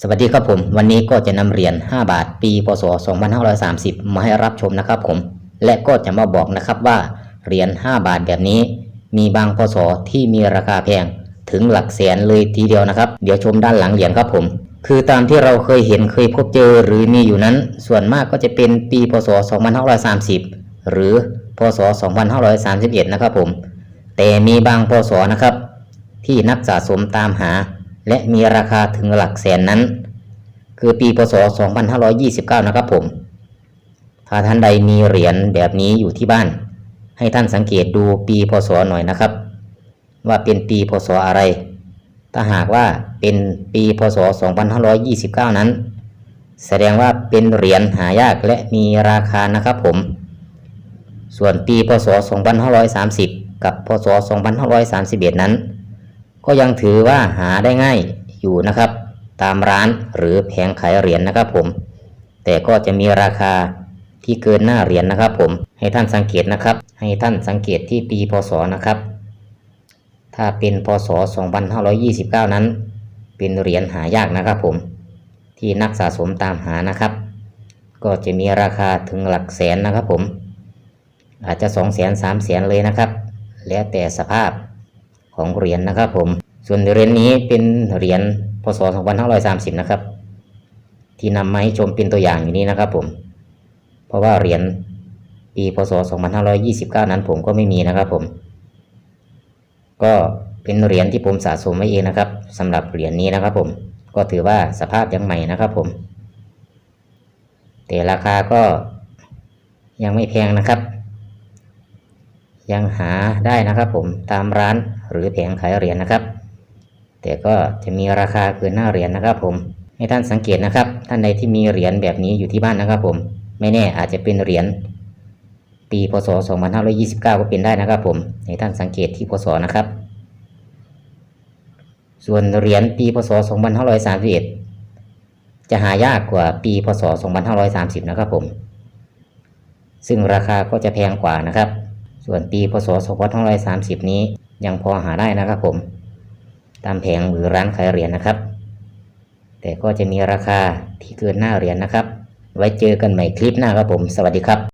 สวัสดีครับผม วันนี้ก็จะนำเหรียญ5 บาท ปีพศ 2530 มาให้รับชมนะครับผม และก็จะมาบอกนะครับว่าเหรียญ5บาทแบบนี้ มีบางพศที่มีราคาแพงถึงหลักแสนเลยทีเดียวนะครับ เดี๋ยวชมด้านหลังเหรียญครับผม คือตามที่เราเคยเห็นเคยพบเจอหรือมีอยู่นั้น ส่วนมากก็จะเป็นปีพศ 2530 หรือพศ 2531 นะครับผม แต่มีบางพศนะครับ ที่นักสะสมตามหา และมีราคาถึงหลักแสนนั้น คือปีพศ 2529 นะครับผม ถ้าท่านใดมีเหรียญแบบนี้อยู่ที่บ้าน ให้ท่านสังเกตดูปีพศหน่อยนะครับ ว่าเป็นปีพศอะไร ถ้าหากว่าเป็นปีพศ 2529 นั้น แสดงว่าเป็นเหรียญหายากและมีราคานะครับผม ส่วนปีพศ 2530 กับพศ 2531 นั้น ก็ยังถือว่าหาได้ง่ายอยู่นะครับ ตามร้านหรือแผงขายเหรียญนะครับผม แต่ก็จะมีราคาที่เกินหน้าเหรียญนะครับ ผมให้ท่านสังเกตนะครับ ให้ท่านสังเกตที่ปีพศนะครับ ถ้าเป็นพศ 2529 นั้น เป็นเหรียญหายากนะครับ ผมที่นักสะสมตามหานะครับ ก็จะมีราคาถึงหลักแสนนะครับ ผม อาจจะ2 0 0 0 0 0 3 0 0 0 0เลยนะครับ แล้วแต่สภาพ ของเหรียญนะครับผม ส่วนเหรียญนี้เป็นเหรียญพศ 2530 นะครับ ที่นำมาให้ชมเป็นตัวอย่างอยู่นี้นะครับผม เพราะว่าเหรียญปีพศ 2529 นั้นผมก็ไม่มีนะครับผม ก็เป็นเหรียญที่ผมสะสมไว้เองนะครับสำหรับเหรียญนี้นะครับผม ก็ถือว่าสภาพยังใหม่นะครับผม แต่ราคาก็ยังไม่แพงนะครับ ยังหาได้นะครับผมตามร้านหรือแผงขายเหรียญนะครับ แต่ก็จะมีราคาเกินหน้าเหรียญนะครับผมให้ท่านสังเกตนะครับ ท่านใดที่มีเหรียญแบบนี้อยู่ที่บ้านนะครับผมไม่แน่อาจจะเป็นเหรียญปีพศ 2529 ก็เป็นได้นะครับผมให้ท่านสังเกตที่พศนะครับ ส่วนเหรียญปีพศ 2531 จะหายากกว่าปีพศ 2530 นะครับผม ซึ่งราคาก็จะแพงกว่านะครับ ส่วนปีพศ2530 นี้ยังพอหาได้นะครับผม ตามแผงหรือร้านขายเหรียญนะครับ แต่ก็จะมีราคาที่เกินหน้าเหรียญนะครับ ไว้เจอกันใหม่คลิปหน้าครับผม สวัสดีครับ